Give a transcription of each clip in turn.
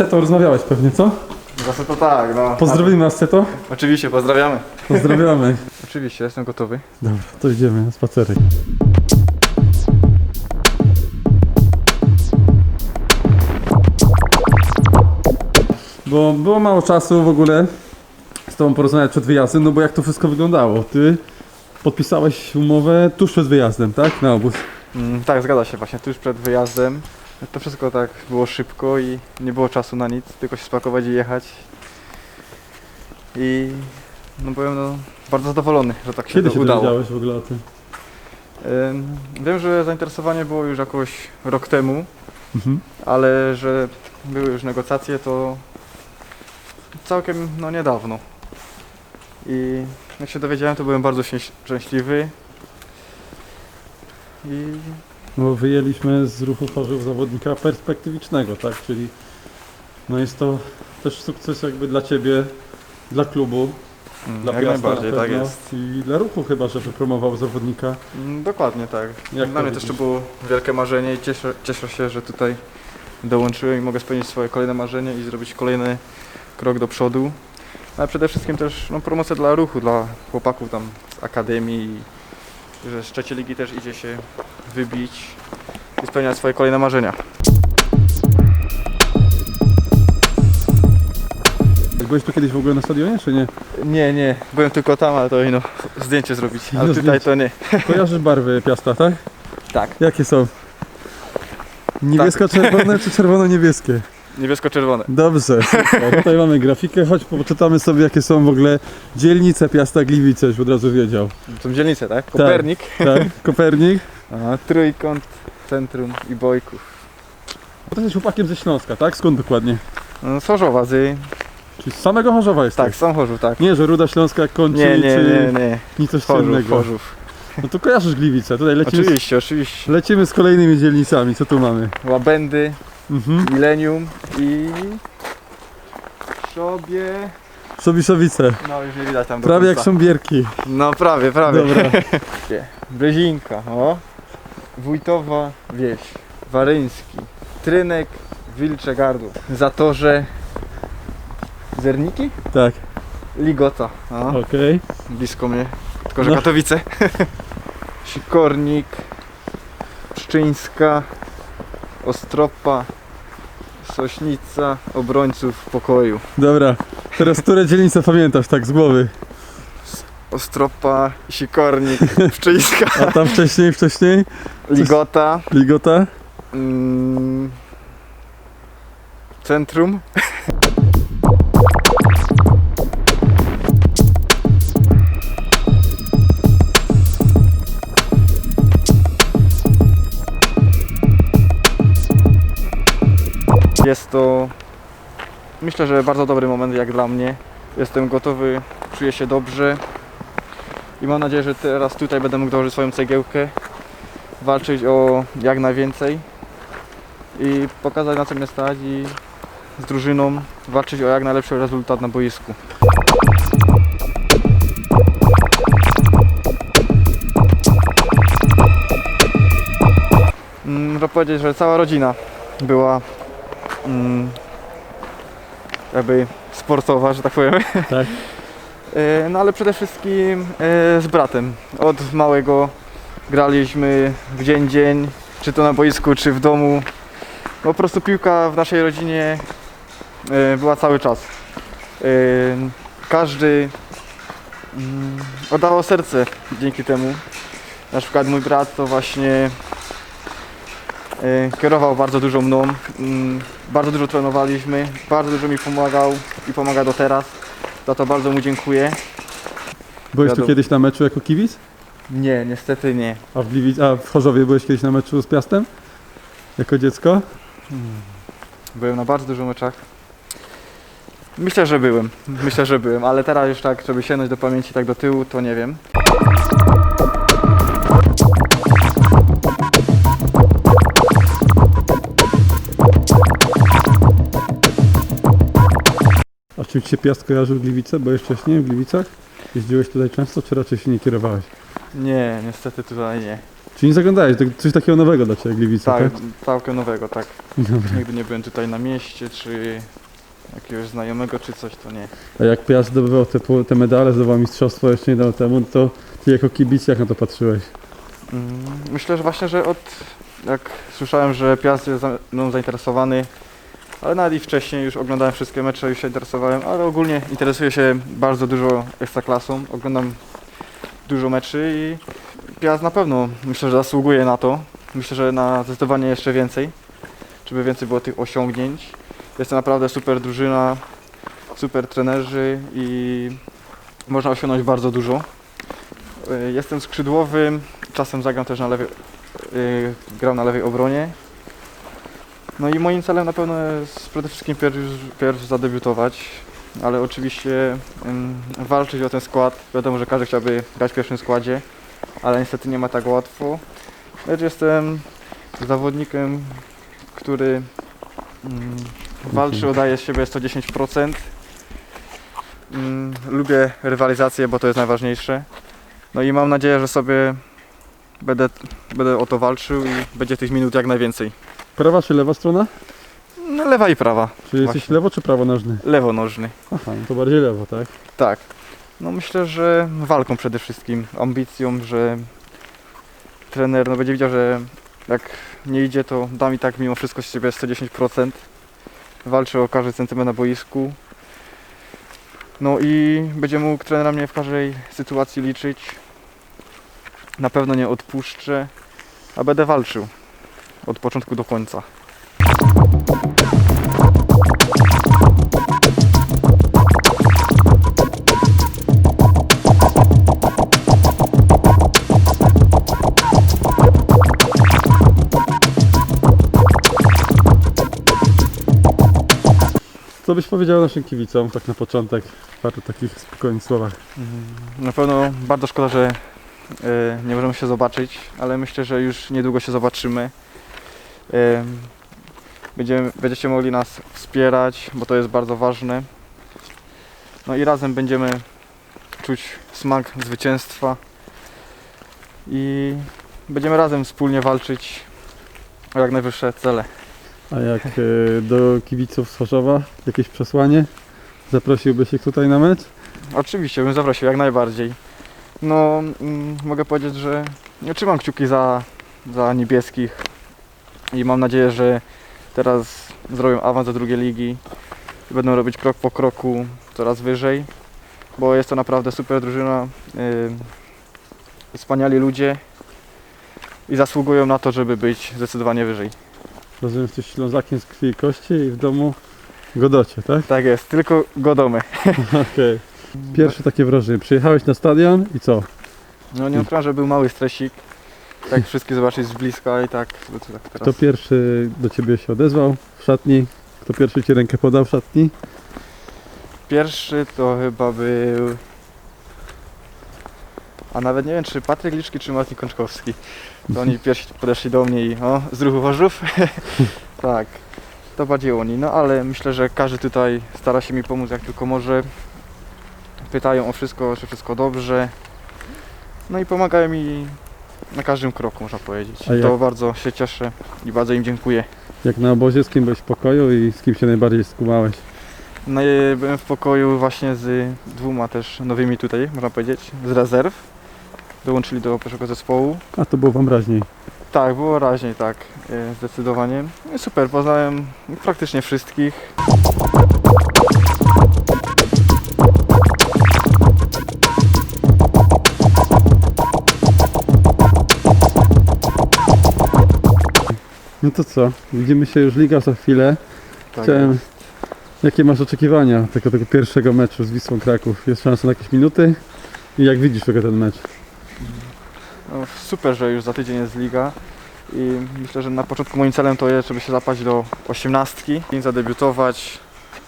Asceto rozmawiałeś pewnie, co? Zawsze to tak, no. Pozdrowimy Asceto. Oczywiście, pozdrawiamy. Pozdrawiamy. Oczywiście, jestem gotowy. Dobra, to idziemy na spacerek. Bo było mało czasu w ogóle z Tobą porozmawiać przed wyjazdem, no bo jak to wszystko wyglądało? Ty podpisałeś umowę tuż przed wyjazdem, tak? Na obóz. Mm, tak, zgadza się, właśnie tuż przed wyjazdem. To wszystko tak było szybko i nie było czasu na nic, tylko się spakować i jechać. I no byłem no, bardzo zadowolony, że tak się Kiedy to się udało. dowiedziałeś w ogóle o tym? Ym, Wiem, że zainteresowanie było już jakoś rok temu, Mhm. ale że były już negocjacje, to całkiem no niedawno. I jak się dowiedziałem, to byłem bardzo szczęś- szczęśliwy. I No, wyjęliśmy z ruchu Chorzów zawodnika perspektywicznego, tak? Czyli no jest to też sukces jakby dla Ciebie, dla klubu, mm, dla jak Piasta najbardziej, na tak pewno jest. i dla ruchu chyba, że wypromował zawodnika. Mm, Dokładnie tak. Jak Dla to mnie też to widzisz? było wielkie marzenie i cieszę, cieszę się, że tutaj dołączyłem i mogę spełnić swoje kolejne marzenie i zrobić kolejny krok do przodu. Ale przede wszystkim też no, promocja dla ruchu, dla chłopaków tam z akademii, że z trzeciej ligi też idzie się wybić i spełniać swoje kolejne marzenia. Byłeś tu kiedyś w ogóle na stadionie, czy nie? Nie, nie, byłem tylko tam, ale to no, zdjęcie zrobić, ale No, tutaj zdjęcie. to nie. Kojarzysz barwy Piasta, tak? Tak. Jakie są? Niebiesko-czerwone czy czerwono-niebieskie? Niebiesko-czerwone. Dobrze, super. tutaj mamy grafikę, choć poczytamy sobie jakie są w ogóle dzielnice Piasta Gliwice, żebyś od razu wiedział. Są dzielnice, tak? Kopernik. Tak, Kopernik. Aha, trójkąt, centrum i Bojków. To jesteś chłopakiem ze Śląska, tak? Skąd dokładnie? No, z Chorzowa, z... Czyli z samego Chorzowa jesteś? Tak, sam Chorzów, tak. Nie, że Ruda Śląska jak kończy, Nie, nie, czy nie, nie. nie coś Chorzów, innego. Chorzów. No to kojarzysz Gliwice, tutaj lecimy, z, Oczywiście, oczywiście. lecimy z kolejnymi dzielnicami, co tu mamy? Łabędy, Mhm. Millennium i... Sobie... Sobiszowice, No już nie widać tam do prawie jak końca. Sząbierki. No prawie, prawie. Dobra, Brzezinka, o. Wójtowa Wieś. Waryński. Trynek, Wilcze Gardło. Zatorze... Zerniki? tak, Ligota. O. okej. blisko mnie, tylko że No. Katowice. Sikornik, Pszczyńska, Ostropa, Sośnica, Obrońców Pokoju. Dobra, teraz które dzielnice pamiętasz tak z głowy? Ostropa, Sikornik, Pszczyńska, A tam wcześniej, wcześniej? Ligota, Ligota? mm, Centrum. Jest to myślę, że bardzo dobry moment jak dla mnie. Jestem gotowy, czuję się dobrze i mam nadzieję, że teraz tutaj będę mógł dołożyć swoją cegiełkę, walczyć o jak najwięcej i pokazać na co mnie stać i z drużyną walczyć o jak najlepszy rezultat na boisku. Mm, Muszę powiedzieć, że cała rodzina była jakby sportowa, że tak powiem. Tak. E, No ale przede wszystkim e, z bratem. Od małego graliśmy w dzień dzień, czy to na boisku, czy w domu. Po prostu piłka w naszej rodzinie e, była cały czas. Każdy mm, oddawał serce dzięki temu. Na przykład mój brat to właśnie kierował bardzo dużo mną. Bardzo dużo trenowaliśmy, bardzo dużo mi pomagał i pomaga do teraz. Za to bardzo mu dziękuję. Byłeś tu Wiadomo. kiedyś na meczu jako kibic? Nie, niestety nie. A w, Gliwic, a w Chorzowie byłeś kiedyś na meczu z Piastem? Jako dziecko? Byłem na bardzo dużo meczach. Myślę, że byłem. Myślę, że byłem, ale teraz już tak, żeby sięgnąć do pamięci tak do tyłu, to nie wiem. A czym ci się Piast kojarzył w Gliwice? Byłeś wcześniej w Gliwicach? Jeździłeś tutaj często, czy raczej się nie kierowałeś? Nie, niestety tutaj nie. Czyli nie zaglądałeś, to coś takiego nowego dla Ciebie, Gliwice, Tak, tak? całkiem nowego, tak. Dobra. Nigdy nie byłem tutaj na mieście, czy jakiegoś znajomego, czy coś, to nie. A jak Piast zdobywał te, pu- te medale, zdobywał mistrzostwo jeszcze niedawno temu, to Ty jako kibic jak na to patrzyłeś? Mm, Myślę, że właśnie, że od jak słyszałem, że Piast jest za- mną zainteresowany, ale nawet i wcześniej już oglądałem wszystkie mecze, już się interesowałem, ale ogólnie interesuję się bardzo dużo ekstraklasą, oglądam dużo meczy i Piast na pewno myślę, że zasługuje na to. Myślę, że na zdecydowanie jeszcze więcej, żeby więcej było tych osiągnięć. Jest to naprawdę super drużyna, super trenerzy i można osiągnąć bardzo dużo. Y, Jestem skrzydłowym, czasem zagram też na lewej, yy, gram na lewej obronie. No i moim celem na pewno jest przede wszystkim pierw, pierw zadebiutować, ale oczywiście walczyć o ten skład. Wiadomo, że każdy chciałby grać w pierwszym składzie, ale niestety nie ma tak łatwo. Lecz jestem zawodnikiem, który ym, walczy, oddaje z siebie 110%. Ym, lubię rywalizację, bo to jest najważniejsze. No i mam nadzieję, że sobie będę, będę o to walczył i będzie tych minut jak najwięcej. Prawa czy lewa strona? No lewa i prawa. Czy jesteś Właśnie. lewo czy prawonożny? Lewonożny. Aha, no to bardziej lewo, tak? Tak. No myślę, że walką przede wszystkim, ambicją, że trener no, będzie widział, że jak nie idzie, to da mi tak mimo wszystko z siebie 110%. Walczę o każdy centymetr na boisku. No i będzie mógł trener na mnie w każdej sytuacji liczyć. Na pewno nie odpuszczę, a będę walczył od początku do końca. Co byś powiedział naszym kibicom, tak na początek, w paru takich spokojnych słowach? Mm, Na pewno bardzo szkoda, że e, nie możemy się zobaczyć, ale myślę, że już niedługo się zobaczymy. Będziemy, będziecie mogli nas wspierać, bo to jest bardzo ważne. No i razem będziemy czuć smak zwycięstwa i będziemy razem wspólnie walczyć o jak najwyższe cele. A jak e, do kibiców z Chorzowa jakieś przesłanie? Zaprosiłbyś ich tutaj na mecz? Oczywiście, bym zaprosił jak najbardziej. No, mm, mogę powiedzieć, że nie trzymam kciuki za, za niebieskich i mam nadzieję, że teraz zrobią awans do drugiej ligi i będą robić krok po kroku coraz wyżej, bo jest to naprawdę super drużyna, yy, wspaniali ludzie i zasługują na to, żeby być zdecydowanie wyżej. Rozumiem, jesteś Ślązakiem z krwi i kości i w domu Godocie, tak? Tak jest, tylko godomy. Okej. Pierwsze takie wrażenie. Przyjechałeś na stadion i co? No nie ukrywam, że był mały stresik, tak wszystkich zobaczyć z bliska i tak, tak teraz. Kto pierwszy do ciebie się odezwał w szatni? Kto pierwszy ci rękę podał w szatni? Pierwszy to chyba był. A nawet nie wiem, czy Patryk Liczki, czy Martin Kączkowski. To oni pierwsi podeszli do mnie i o, z ruchu Chorzów. tak, to bardziej oni. No ale myślę, że każdy tutaj stara się mi pomóc jak tylko może. Pytają o wszystko, czy wszystko dobrze. No i pomagają mi na każdym kroku, można powiedzieć. A jak- To bardzo się cieszę i bardzo im dziękuję. Jak na obozie, z kim byłeś w pokoju i z kim się najbardziej skumałeś? No i byłem w pokoju właśnie z dwoma też nowymi tutaj, można powiedzieć, z rezerw. Dołączyli do pierwszego zespołu. A to było wam raźniej. Tak, było raźniej, tak, e, zdecydowanie. No i super, poznałem praktycznie wszystkich. No to co? Widzimy się już Liga za chwilę. Tak, Chciałem... Jakie masz oczekiwania tego, tego pierwszego meczu z Wisłą Kraków? Jest szansa na jakieś minuty? I jak widzisz tego ten mecz? no, super, że już za tydzień jest liga. I myślę, że na początku moim celem to jest, żeby się zapaść do osiemnastki, zadebiutować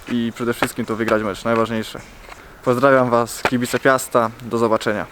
i przede wszystkim to wygrać mecz, najważniejsze. Pozdrawiam Was, kibice Piasta, do zobaczenia.